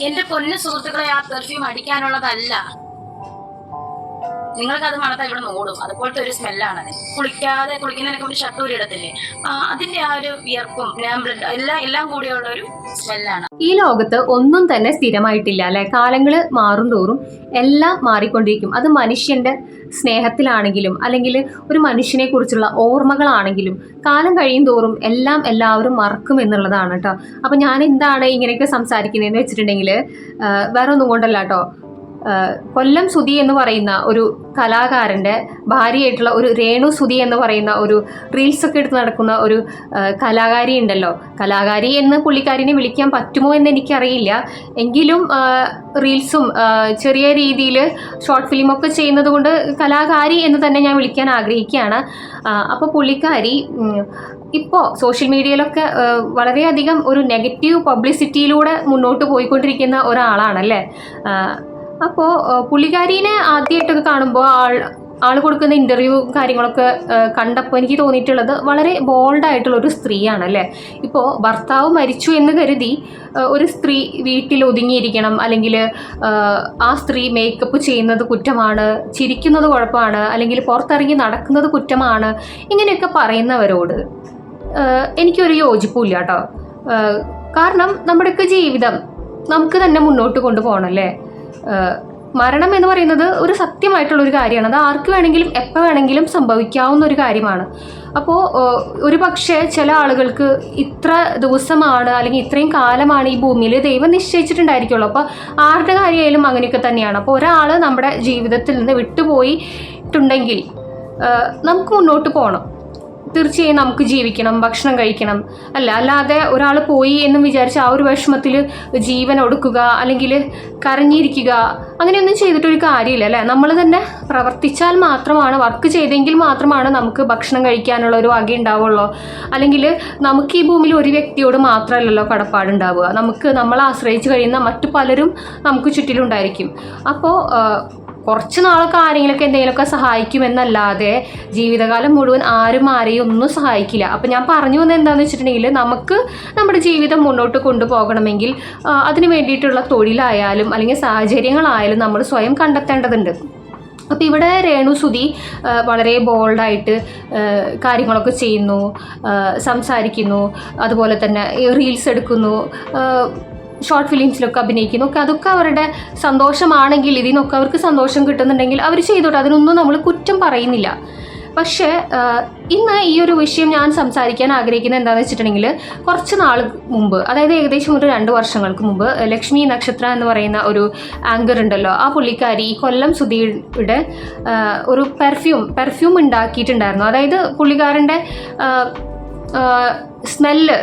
എന്റെ പൊന്നു സുഹൃത്തുക്കളെ ആ പെർഫ്യൂം അടിക്കാനുള്ളതല്ല. നിങ്ങൾക്ക് അത് മണത്താൽ ഇവിടെ ഓടും അതുപോലത്തെ ഒരു സ്മെല്ലാണ് കുളിക്കാതെ കുളിക്കുന്നതിനൊക്കെ ഒരു ഷർട്ട് ഊരി ഇടത്തില്ലേ? അതിന്റെ ആ ഒരു വിയർപ്പും എല്ലാം എല്ലാം കൂടിയുള്ള ഒരു സ്മെല്ലാണ്. ഈ ലോകത്ത് ഒന്നും തന്നെ സ്ഥിരമായിട്ടില്ല അല്ലെ? കാലങ്ങൾ മാറും തോറും എല്ലാം മാറിക്കൊണ്ടിരിക്കും. അത് മനുഷ്യന്റെ സ്നേഹത്തിലാണെങ്കിലും അല്ലെങ്കിൽ ഒരു മനുഷ്യനെ കുറിച്ചുള്ള ഓർമ്മകളാണെങ്കിലും കാലം കഴിയും തോറും എല്ലാം എല്ലാവരും മറക്കും എന്നുള്ളതാണ് കേട്ടോ. അപ്പൊ ഞാൻ എന്താണ് ഇങ്ങനെയൊക്കെ സംസാരിക്കുന്നതെന്ന് വെച്ചിട്ടുണ്ടെങ്കിൽ വേറെ ഒന്നും കൊണ്ടല്ല കേട്ടോ. കൊല്ലം സുധി എന്ന് പറയുന്ന ഒരു കലാകാരന്റെ ഭാര്യയായിട്ടുള്ള ഒരു രേണു സുധി എന്ന് പറയുന്ന ഒരു റീൽസ് ഒക്കെ എടുത്ത് നടക്കുന്ന ഒരു കലാകാരി ഉണ്ടല്ലോ. കലാകാരി എന്ന് പുള്ളിക്കാരിനെ വിളിക്കാൻ പറ്റുമോ എന്ന് എനിക്കറിയില്ല. എങ്കിലും റീൽസും ചെറിയ രീതിയിൽ ഷോർട്ട് ഫിലിമൊക്കെ ചെയ്യുന്നത് കൊണ്ട് കലാകാരി എന്ന് തന്നെ ഞാൻ വിളിക്കാൻ ആഗ്രഹിക്കുകയാണ്. അപ്പോൾ പുള്ളിക്കാരി ഇപ്പോൾ സോഷ്യൽ മീഡിയയിലൊക്കെ വളരെയധികം ഒരു നെഗറ്റീവ് പബ്ലിസിറ്റിയിലൂടെ മുന്നോട്ട് പോയിക്കൊണ്ടിരിക്കുന്ന ഒരാളാണല്ലേ? അപ്പോൾ പുള്ളിക്കാരീനെ ആദ്യമായിട്ടൊക്കെ കാണുമ്പോൾ ആൾ ആൾ കൊടുക്കുന്ന ഇന്റർവ്യൂ കാര്യങ്ങളൊക്കെ കണ്ടപ്പോൾ എനിക്ക് തോന്നിയിട്ടുള്ളത് വളരെ ബോൾഡായിട്ടുള്ള ഒരു സ്ത്രീയാണ് അല്ലേ ഇപ്പോൾ ഭർത്താവ് മരിച്ചു എന്ന് കരുതി ഒരു സ്ത്രീ വീട്ടിൽ ഒതുങ്ങിയിരിക്കണം അല്ലെങ്കിൽ ആ സ്ത്രീ മേക്കപ്പ് ചെയ്യുന്നത് കുറ്റമാണ് ചിരിക്കുന്നത് കുഴപ്പമാണ് അല്ലെങ്കിൽ പുറത്തിറങ്ങി നടക്കുന്നത് കുറ്റമാണ് ഇങ്ങനെയൊക്കെ പറയുന്നവരോട് എനിക്കൊരു യോജിപ്പില്ല കേട്ടോ കാരണം നമ്മുടെയൊക്കെ ജീവിതം നമുക്ക് തന്നെ മുന്നോട്ട് കൊണ്ടുപോകണം അല്ലേ മരണം എന്ന് പറയുന്നത് ഒരു സത്യമായിട്ടുള്ള ഒരു കാര്യമാണ്. അത് ആർക്ക് വേണമെങ്കിലും എപ്പോൾ വേണമെങ്കിലും സംഭവിക്കാവുന്ന ഒരു കാര്യമാണ്. അപ്പോൾ ഒരു പക്ഷേ ചില ആളുകൾക്ക് ഇത്ര ദിവസമാണ് അല്ലെങ്കിൽ ഇത്രയും കാലമാണ് ഈ ഭൂമിയിൽ ദൈവം നിശ്ചയിച്ചിട്ടുണ്ടായിരിക്കുള്ളൂ. അപ്പോൾ ആരുടെ കാര്യമായാലും അങ്ങനെയൊക്കെ തന്നെയാണ്. അപ്പോൾ ഒരാൾ നമ്മുടെ ജീവിതത്തിൽ നിന്ന് വിട്ടുപോയിട്ടുണ്ടെങ്കിൽ നമുക്ക് മുന്നോട്ട് പോകണം. തീർച്ചയായും നമുക്ക് ജീവിക്കണം ഭക്ഷണം കഴിക്കണം. അല്ല അല്ലാതെ ഒരാൾ പോയി എന്നും വിചാരിച്ച് ആ ഒരു വിഷമത്തിൽ ജീവൻ ഒടുക്കുക അല്ലെങ്കിൽ കരഞ്ഞിരിക്കുക അങ്ങനെയൊന്നും ചെയ്തിട്ടൊരു കാര്യമില്ല അല്ലേ? നമ്മൾ തന്നെ പ്രവർത്തിച്ചാൽ മാത്രമാണ് വർക്ക് ചെയ്തെങ്കിൽ മാത്രമാണ് നമുക്ക് ഭക്ഷണം കഴിക്കാനുള്ള ഒരു വക ഉണ്ടാവുള്ളൂ. അല്ലെങ്കിൽ നമുക്ക് ഈ ഭൂമിയിൽ ഒരു വ്യക്തിയോട് മാത്രമല്ലല്ലോ കടപ്പാടുണ്ടാവുക. നമുക്ക് നമ്മളെ ആശ്രയിച്ച് കഴിയുന്ന മറ്റു പലരും നമുക്ക് ചുറ്റിലുണ്ടായിരിക്കും. അപ്പോൾ കുറച്ച് നാളൊക്കെ ആരെങ്കിലുമൊക്കെ എന്തെങ്കിലുമൊക്കെ സഹായിക്കുമെന്നല്ലാതെ ജീവിതകാലം മുഴുവൻ ആരും ആരെയും ഒന്നും സഹായിക്കില്ല. അപ്പം ഞാൻ പറഞ്ഞു വന്നത് എന്താണെന്ന് വെച്ചിട്ടുണ്ടെങ്കിൽ നമുക്ക് നമ്മുടെ ജീവിതം മുന്നോട്ട് കൊണ്ടുപോകണമെങ്കിൽ അതിന് വേണ്ടിയിട്ടുള്ള തൊഴിലായാലും അല്ലെങ്കിൽ സാഹചര്യങ്ങളായാലും നമ്മൾ സ്വയം കണ്ടെത്തേണ്ടതുണ്ട്. അപ്പോൾ ഇവിടെ രേണു സുധി വളരെ ബോൾഡായിട്ട് കാര്യങ്ങളൊക്കെ ചെയ്യുന്നു സംസാരിക്കുന്നു അതുപോലെ തന്നെ റീൽസ് എടുക്കുന്നു ഷോർട്ട് ഫിലിംസിലൊക്കെ അഭിനയിക്കുന്നു. ഒക്കെ അതൊക്കെ അവരുടെ സന്തോഷമാണെങ്കിൽ ഇതിനൊക്കെ അവർക്ക് സന്തോഷം കിട്ടുന്നുണ്ടെങ്കിൽ അവർ ചെയ്തോട്ടെ. അതിനൊന്നും നമ്മൾ കുറ്റം പറയുന്നില്ല. പക്ഷേ ഇന്ന് ഈ ഒരു വിഷയം ഞാൻ സംസാരിക്കാൻ ആഗ്രഹിക്കുന്നത് എന്താണെന്ന് വെച്ചിട്ടുണ്ടെങ്കിൽ കുറച്ച് നാൾ മുമ്പ് അതായത് ഏകദേശം ഒരു രണ്ട് വർഷങ്ങൾക്ക് മുമ്പ് ലക്ഷ്മി നക്ഷത്ര എന്ന് പറയുന്ന ഒരു ആങ്കർ ഉണ്ടല്ലോ ആ പുള്ളിക്കാരി ഈ കൊല്ലം സുധീയുടെ ഒരു പെർഫ്യൂം പെർഫ്യൂം ഉണ്ടാക്കിയിട്ടുണ്ടായിരുന്നു. അതായത് പുള്ളിക്കാരന്റെ സ്മെല്ല്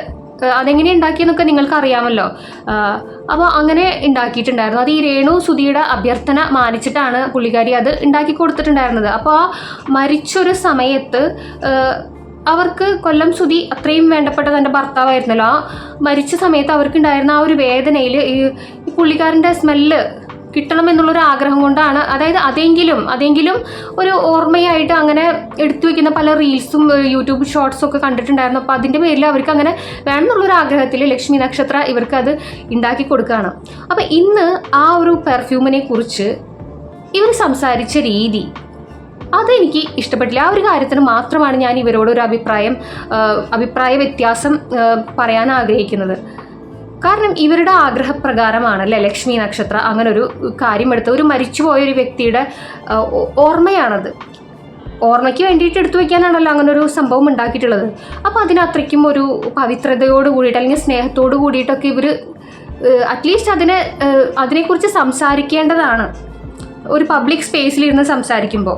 അതെങ്ങനെ ഉണ്ടാക്കിയെന്നൊക്കെ നിങ്ങൾക്ക് അറിയാമല്ലോ അപ്പോൾ അങ്ങനെ ഉണ്ടാക്കിയിട്ടുണ്ടായിരുന്നു. അത് ഈ രേണു സുധിയുടെ അഭ്യർത്ഥന മാനിച്ചിട്ടാണ് പുള്ളിക്കാരി അത് ഉണ്ടാക്കി കൊടുത്തിട്ടുണ്ടായിരുന്നത്. അപ്പോൾ ആ മരിച്ചൊരു സമയത്ത് അവർക്ക് കൊല്ലം സുധി അത്രയും വേണ്ടപ്പെട്ട തന്റെ ഭർത്താവായിരുന്നല്ലോ. ആ മരിച്ച സമയത്ത് അവർക്കുണ്ടായിരുന്ന ആ ഒരു വേദനയിൽ ഈ പുള്ളിക്കാരന്റെ സ്മെല്ല് കിട്ടണം എന്നുള്ളൊരു ആഗ്രഹം കൊണ്ടാണ്. അതായത് അതെങ്കിലും അതെങ്കിലും ഒരു ഓർമ്മയായിട്ട് അങ്ങനെ എടുത്തു വെക്കുന്ന പല റീൽസും യൂട്യൂബ് ഷോർട്സും ഒക്കെ കണ്ടിട്ടുണ്ടായിരുന്നു. അപ്പോൾ അതിന്റെ പേരിൽ അവർക്ക് അങ്ങനെ വേണമെന്നുള്ളൊരു ആഗ്രഹത്തിൽ ലക്ഷ്മി നക്ഷത്ര ഇവർക്ക് അത് ഉണ്ടാക്കി കൊടുക്കുകയാണ്. അപ്പോൾ ഇന്ന് ആ ഒരു പെർഫ്യൂമിനെ കുറിച്ച് ഇവർ സംസാരിച്ച രീതി അതെനിക്ക് ഇഷ്ടപ്പെട്ടില്ല. ആ ഒരു കാര്യത്തിന് മാത്രമാണ് ഞാൻ ഇവരോടൊരു അഭിപ്രായം അഭിപ്രായ വ്യത്യാസം പറയാൻ ആഗ്രഹിക്കുന്നത്. കാരണം ഇവരുടെ ആഗ്രഹപ്രകാരമാണല്ലേ ലക്ഷ്മി നക്ഷത്ര അങ്ങനെ ഒരു കാര്യം എടുത്ത് ഒരു മരിച്ചുപോയ ഒരു വ്യക്തിയുടെ ഓർമ്മയാണത്. ഓർമ്മയ്ക്ക് വേണ്ടിയിട്ട് എടുത്തു വെക്കാനാണല്ലോ അങ്ങനെ ഒരു സംഭവം ഉണ്ടാക്കിയിട്ടുള്ളത്. അപ്പോൾ അതിനത്രയ്ക്കും ഒരു പവിത്രതയോട് കൂടിയിട്ട് അല്ലെങ്കിൽ സ്നേഹത്തോട് കൂടിയിട്ടൊക്കെ ഇവർ അറ്റ്ലീസ്റ്റ് അതിനെ അതിനെക്കുറിച്ച് സംസാരിക്കേണ്ടതാണ്. ഒരു പബ്ലിക് സ്പേസിലിരുന്ന് സംസാരിക്കുമ്പോൾ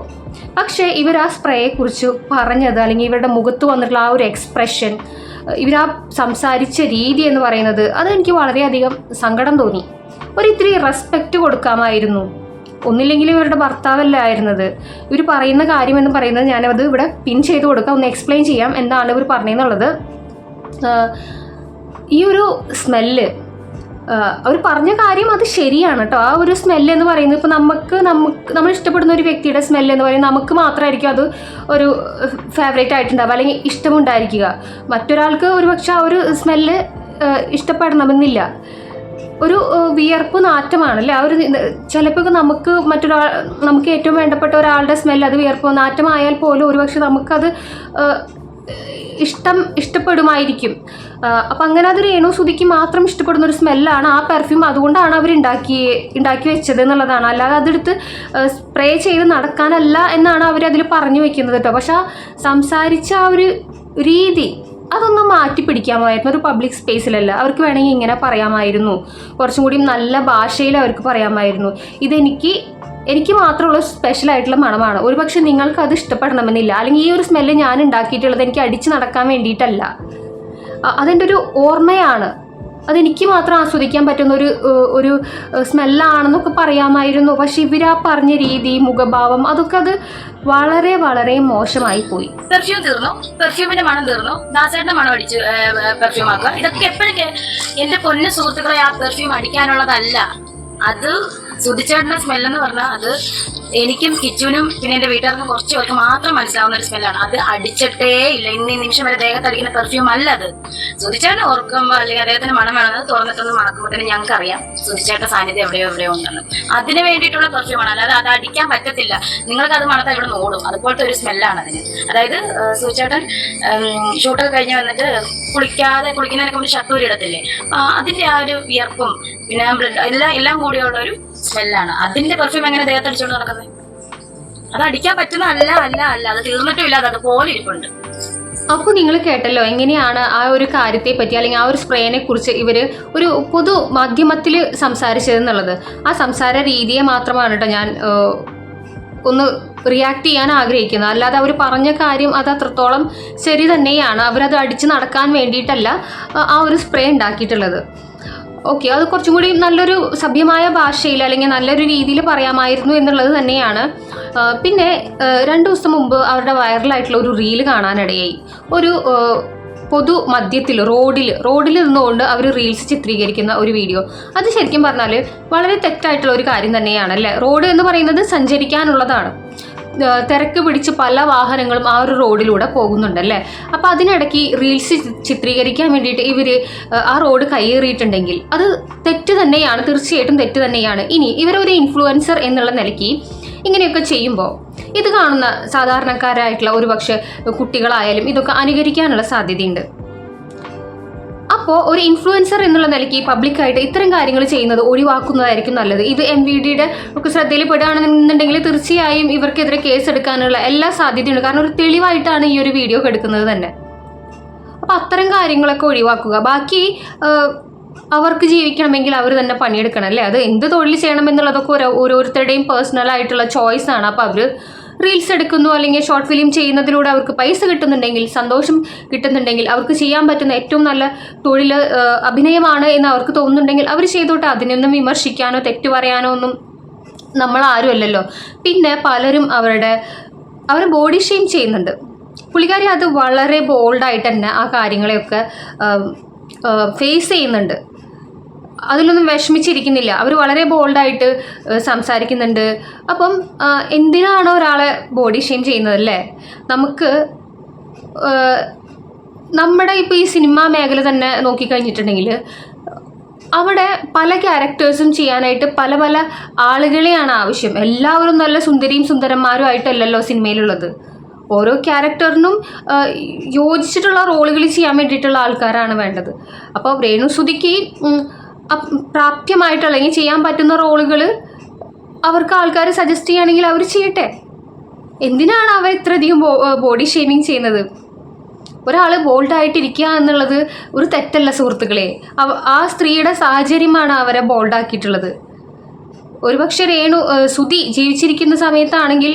പക്ഷേ ഇവർ ആ സ്പ്രേയെക്കുറിച്ച് പറഞ്ഞത് അല്ലെങ്കിൽ ഇവരുടെ മുഖത്ത് വന്നിട്ടുള്ള ആ ഒരു എക്സ്പ്രഷൻ ഇവർ ആ സംസാരിച്ച രീതി എന്ന് പറയുന്നത് അത് അതെനിക്ക് വളരെയധികം സങ്കടം തോന്നി. ഒരു ഇത്തിരി റെസ്പെക്റ്റ് കൊടുക്കാമായിരുന്നു. ഒന്നില്ലെങ്കിലും ഇവരുടെ ഭർത്താവല്ലായിരുന്നത് ഇവർ പറയുന്ന കാര്യം എന്ന് പറയുന്നത് ഞാനത് ഇവിടെ പിൻ ചെയ്ത് കൊടുക്കാം ഒന്ന് എക്സ്പ്ലെയിൻ ചെയ്യാം എന്താണ് ഇവർ പറഞ്ഞതെന്നുള്ളത് ഈ ഒരു സ്മെല്ല് അവർ പറഞ്ഞ കാര്യം അത് ശരിയാണ് കേട്ടോ ആ ഒരു സ്മെല്ല് എന്ന് പറയുന്നത് ഇപ്പോൾ നമുക്ക് നമുക്ക് നമ്മൾ ഇഷ്ടപ്പെടുന്ന ഒരു വ്യക്തിയുടെ സ്മെല്ല് എന്ന് പറയുന്നത് നമുക്ക് മാത്രമായിരിക്കും അത് ഒരു ഫേവറേറ്റ് ആയിട്ടുണ്ടാവുക അല്ലെങ്കിൽ ഇഷ്ടമുണ്ടായിരിക്കുക. മറ്റൊരാൾക്ക് ഒരു പക്ഷെ ആ ഒരു സ്മെല്ല് ഇഷ്ടപ്പെടണമെന്നില്ല. ഒരു വിയർപ്പ് നാറ്റമാണ് അല്ലേ ആ ഒരു ചിലപ്പോൾ നമുക്ക് മറ്റൊരാൾ നമുക്ക് ഏറ്റവും വേണ്ടപ്പെട്ട ഒരാളുടെ സ്മെല്ല് അത് വിയർപ്പ് നാറ്റമായാൽ പോലും ഒരുപക്ഷെ നമുക്കത് ഇഷ്ടം ഇഷ്ടപ്പെടുമായിരിക്കും. അപ്പം അങ്ങനെ അത് രേണു മാത്രം ഇഷ്ടപ്പെടുന്ന ഒരു സ്മെല്ലാണ് ആ പെർഫ്യൂം അതുകൊണ്ടാണ് അവർ ഉണ്ടാക്കി ഉണ്ടാക്കി വെച്ചത് എന്നുള്ളതാണ്. അല്ലാതെ അതെടുത്ത് സ്പ്രേ ചെയ്ത് നടക്കാനല്ല എന്നാണ് അവർ അതിൽ പറഞ്ഞു വെക്കുന്നത് കേട്ടോ. പക്ഷേ സംസാരിച്ച ആ ഒരു രീതി അതൊന്ന് മാറ്റി പിടിക്കാമായിരുന്നു. ഒരു പബ്ലിക് സ്പേസിലല്ല അവർക്ക് വേണമെങ്കിൽ ഇങ്ങനെ പറയാമായിരുന്നു. കുറച്ചും കൂടി നല്ല ഭാഷയിൽ അവർക്ക് പറയാമായിരുന്നു. ഇതെനിക്ക് എനിക്ക് മാത്രമുള്ള സ്പെഷ്യൽ ആയിട്ടുള്ള മണമാണ്. ഒരുപക്ഷെ നിങ്ങൾക്ക് അത് ഇഷ്ടപ്പെടണമെന്നില്ല. അല്ലെങ്കിൽ ഈ ഒരു സ്മെല്ല് ഞാൻ ഉണ്ടാക്കിയിട്ടുള്ളത് എനിക്ക് അടിച്ച് നടക്കാൻ വേണ്ടിയിട്ടല്ല. അതെന്റെ ഒരു ഓർമ്മയാണ്. അതെനിക്ക് മാത്രം ആസ്വദിക്കാൻ പറ്റുന്ന ഒരു ഒരു സ്മെല്ലാണെന്നൊക്കെ പറയാമായിരുന്നു. പക്ഷെ ഇവർ ആ പറഞ്ഞ രീതി മുഖഭാവം അതൊക്കെ അത് വളരെ വളരെ മോശമായി പോയി. പെർഫ്യൂം തീർന്നു? പെർഫ്യൂമിന്റെ മണം തീർന്നു? ദാസേട്ടന്റെ മണം അടിച്ച് പെർഫ്യൂം ആക്കുക. ഇതൊക്കെ എപ്പോഴും എന്റെ പൊന്ന സുഹൃത്തുക്കളെ ആ പെർഫ്യൂം അടിക്കാനുള്ളതല്ല. അത് സുതിച്ചേട്ടന്റെ സ്മെല്ലെന്ന് പറഞ്ഞാൽ അത് എനിക്കും കിച്ചുവിനും പിന്നെ എന്റെ വീട്ടുകാർക്കും കുറച്ച് പേർക്ക് മാത്രം മനസ്സിലാവുന്ന ഒരു സ്മെല്ലാണ്. അത് അടിച്ചിട്ടേ ഇല്ല. ഇന്ന് ഈ നിമിഷം വരെ ദേഹത്ത് അടിക്കുന്ന പെർഫ്യൂം അല്ല അത്. സുധിച്ചേട്ടൻ ഓർക്കുമ്പോൾ അല്ലെങ്കിൽ അദ്ദേഹത്തിന് മണം വേണമെന്ന് തുറന്നിട്ടൊന്ന് മണക്കുമ്പോൾ തന്നെ ഞങ്ങൾക്ക് അറിയാം സുതിച്ചേട്ടന്റെ സാന്നിധ്യം എവിടെയോ എവിടെയോ ഉണ്ടെന്ന്. അതിന് വേണ്ടിയിട്ടുള്ള പെർഫ്യൂമാണ് അല്ലാതെ അത് അടിക്കാൻ പറ്റത്തില്ല. നിങ്ങൾക്ക് അത് മണത്താൽ ഇവിടെ ഓടും അതുപോലത്തെ ഒരു സ്മെല്ലാണ് അതിന്. അതായത് സുധിച്ചേട്ടൻ ഷൂട്ടൊക്കെ കഴിഞ്ഞ് വന്നിട്ട് കുളിക്കാതെ കുളിക്കുന്നതിനൊക്കെ മുമ്പ് ഷട്ടൂരി ഇടത്തില്ലേ? അതിന്റെ ആ ഒരു വിയർപ്പും പിന്നെ എല്ലാം എല്ലാം കൂടിയുള്ള ഒരു സ്മെല്ലാണ് അതിന്റെ പെർഫ്യൂം എങ്ങനെ ദേഹത്ത് അടിച്ചുകൊണ്ട് നടക്കുന്നത് അത് അടിക്കാൻ പറ്റുന്ന അല്ല അല്ല അത് തീർന്നിട്ടും ഇല്ല. അത് അതുപോലെ ഇരിപ്പുണ്ട്. അപ്പോൾ നിങ്ങൾ കേട്ടല്ലോ എങ്ങനെയാണ് ആ ഒരു കാര്യത്തെ പറ്റി അല്ലെങ്കിൽ ആ ഒരു സ്പ്രേനെ കുറിച്ച് ഇവർ ഒരു പൊതു മാധ്യമത്തിൽ സംസാരിച്ചതെന്നുള്ളത് ആ സംസാര രീതിയെ മാത്രമാണ് കേട്ടോ ഞാൻ ഒന്ന് റിയാക്ട് ചെയ്യാൻ ആഗ്രഹിക്കുന്നത്. അല്ലാതെ അവർ പറഞ്ഞ കാര്യം അത് അത്രത്തോളം ശരി തന്നെയാണ്. അവരത് അടിച്ച് നടക്കാൻ വേണ്ടിയിട്ടല്ല ആ ഒരു സ്പ്രേ ഉണ്ടാക്കിയിട്ടുള്ളത്. ഓക്കെ അത് കുറച്ചും കൂടി നല്ലൊരു സഭ്യമായ ഭാഷയിൽ അല്ലെങ്കിൽ നല്ലൊരു രീതിയിൽ പറയാമായിരുന്നു എന്നുള്ളത് തന്നെയാണ്. പിന്നെ രണ്ടു ദിവസം മുമ്പ് അവരുടെ വൈറലായിട്ടുള്ള ഒരു റീൽ കാണാനിടയായി. ഒരു പൊതു മധ്യത്തിൽ റോഡിൽ റോഡിൽ നിന്നുകൊണ്ട് അവർ റീൽസ് ചിത്രീകരിക്കുന്ന ഒരു വീഡിയോ. അത് ശരിക്കും പറഞ്ഞാൽ വളരെ തെറ്റായിട്ടുള്ള ഒരു കാര്യം തന്നെയാണ് അല്ലേ? റോഡ് എന്ന് പറയുന്നത് സഞ്ചരിക്കാനുള്ളതാണ്. തിരക്ക് പിടിച്ച് പല വാഹനങ്ങളും ആ ഒരു റോഡിലൂടെ പോകുന്നുണ്ടല്ലേ? അപ്പോൾ അതിനിടയ്ക്ക് റീൽസ് ചിത്രീകരിക്കാൻ വേണ്ടിയിട്ട് ഇവർ ആ റോഡ് കയ്യേറിയിട്ടുണ്ടെങ്കിൽ അത് തെറ്റ് തന്നെയാണ് തീർച്ചയായിട്ടും തെറ്റ് തന്നെയാണ്. ഇനി ഇവരൊരു ഇൻഫ്ലുവൻസർ എന്നുള്ള നിലയ്ക്ക് ഇങ്ങനെയൊക്കെ ചെയ്യുമ്പോൾ ഇത് കാണുന്ന സാധാരണക്കാരായിട്ടുള്ള ഒരുപക്ഷെ കുട്ടികളായാലും ഇതൊക്കെ അനുകരിക്കാനുള്ള സാധ്യതയുണ്ട്. അപ്പോൾ ഒരു ഇൻഫ്ലുവൻസർ എന്നുള്ള നിലയ്ക്ക് പബ്ലിക്കായിട്ട് ഇത്തരം കാര്യങ്ങൾ ചെയ്യുന്നത് ഒഴിവാക്കുന്നതായിരിക്കും നല്ലത്. ഇത് എം വി ഡിയുടെ ഒക്കെ ശ്രദ്ധയിൽ പെടുകയാണെന്നുണ്ടെങ്കിൽ തീർച്ചയായും ഇവർക്കെതിരെ കേസ് എടുക്കാനുള്ള എല്ലാ സാധ്യതയുണ്ട്. കാരണം ഒരു തെളിവായിട്ടാണ് ഈ ഒരു വീഡിയോ എടുക്കുന്നത് തന്നെ. അപ്പോൾ അത്തരം കാര്യങ്ങളൊക്കെ ഒഴിവാക്കുക. ബാക്കി അവർക്ക് ജീവിക്കണമെങ്കിൽ അവർ തന്നെ പണിയെടുക്കണം അല്ലേ? അത് എന്ത് തൊഴിൽ ചെയ്യണം എന്നുള്ളതൊക്കെ ഓരോ ഓരോരുത്തരുടെയും പേഴ്സണൽ ആയിട്ടുള്ള ചോയ്സ് ആണ്. അപ്പോൾ അവർ റീൽസ് എടുക്കുന്നു അല്ലെങ്കിൽ ഷോർട്ട് ഫിലിം ചെയ്യുന്നതിലൂടെ അവർക്ക് പൈസ കിട്ടുന്നുണ്ടെങ്കിൽ സന്തോഷം കിട്ടുന്നുണ്ടെങ്കിൽ അവർക്ക് ചെയ്യാൻ പറ്റുന്ന ഏറ്റവും നല്ല തൊഴിൽ അഭിനയമാണ് എന്ന് അവർക്ക് തോന്നുന്നുണ്ടെങ്കിൽ അവർ ചെയ്തോട്ടെ. അതിനൊന്നും വിമർശിക്കാനോ തെറ്റു പറയാനോ ഒന്നും നമ്മൾ ആരും അല്ലല്ലോ പിന്നെ പലരും അവരുടെ അവർ ബോഡി ഷെയിം ചെയ്യുന്നുണ്ട്. പുള്ളിക്കാരി അത് വളരെ ബോൾഡായിട്ട് തന്നെ ആ കാര്യങ്ങളെയൊക്കെ ഫേസ് ചെയ്യുന്നുണ്ട്. അതിലൊന്നും വിഷമിച്ചിരിക്കുന്നില്ല. അവർ വളരെ ബോൾഡായിട്ട് സംസാരിക്കുന്നുണ്ട്. അപ്പം എന്തിനാണോ ഒരാളെ ബോഡി ഷെയിം ചെയ്യുന്നത് അല്ലേ നമുക്ക് നമ്മുടെ ഇപ്പോൾ ഈ സിനിമാ മേഖല തന്നെ നോക്കിക്കഴിഞ്ഞിട്ടുണ്ടെങ്കിൽ അവിടെ പല ക്യാരക്ടേഴ്സും ചെയ്യാനായിട്ട് പല പല ആളുകളെയാണ് ആവശ്യം. എല്ലാവരും നല്ല സുന്ദരിയും സുന്ദരന്മാരും ആയിട്ടല്ലല്ലോ സിനിമയിലുള്ളത് ഓരോ ക്യാരക്ടറിനും യോജിച്ചിട്ടുള്ള റോളുകൾ ചെയ്യാൻ വേണ്ടിയിട്ടുള്ള ആൾക്കാരാണ് വേണ്ടത്. അപ്പോൾ രേണുസുതിക്ക് പ്രാപ്യമായിട്ട് അല്ലെങ്കിൽ ചെയ്യാൻ പറ്റുന്ന റോളുകൾ അവർക്ക് ആൾക്കാർ സജസ്റ്റ് ചെയ്യുകയാണെങ്കിൽ അവർ ചെയ്യട്ടെ. എന്തിനാണ് അവർ ഇത്രയധികം ബോഡി ഷേമിങ് ചെയ്യുന്നത്? ഒരാൾ ബോൾഡായിട്ടിരിക്കുക എന്നുള്ളത് ഒരു തെറ്റല്ല സുഹൃത്തുക്കളെ. ആ സ്ത്രീയുടെ സാഹചര്യമാണ് അവരെ ബോൾഡാക്കിയിട്ടുള്ളത് ഒരുപക്ഷെ രേണു സുതി ജീവിച്ചിരിക്കുന്ന സമയത്താണെങ്കിൽ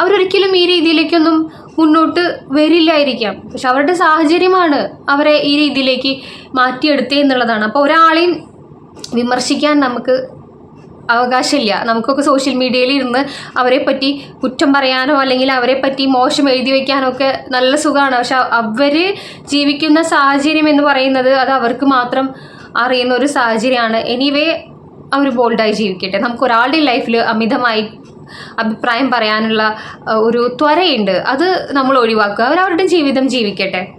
അവരൊരിക്കലും ഈ രീതിയിലേക്കൊന്നും മുന്നോട്ട് വരില്ലായിരിക്കാം. പക്ഷെ അവരുടെ സാഹചര്യമാണ് അവരെ ഈ രീതിയിലേക്ക് മാറ്റിയെടുത്തേ എന്നുള്ളതാണ്. അപ്പോൾ ഒരാളെയും വിമർശിക്കാൻ നമുക്ക് അവകാശമില്ല. നമുക്കൊക്കെ സോഷ്യൽ മീഡിയയിൽ ഇരുന്ന് അവരെ പറ്റി കുറ്റം പറയാനോ അല്ലെങ്കിൽ അവരെ പറ്റി മോശം എഴുതി വയ്ക്കാനോ ഒക്കെ നല്ല സുഖമാണ്. പക്ഷെ അവർ ജീവിക്കുന്ന സാഹചര്യം എന്ന് പറയുന്നത് അത് അവർക്ക് മാത്രം അറിയുന്ന ഒരു സാഹചര്യമാണ്. എനിവേ അവർ ബോൾഡായി ജീവിക്കട്ടെ. നമുക്ക് ഒരാളുടെ ലൈഫിൽ അമിതമായി അഭിപ്രായം പറയാനുള്ള ഒരു ത്വരയുണ്ട്. അത് നമ്മൾ ഒഴിവാക്കുക. അവരവരുടെ ജീവിതം ജീവിക്കട്ടെ.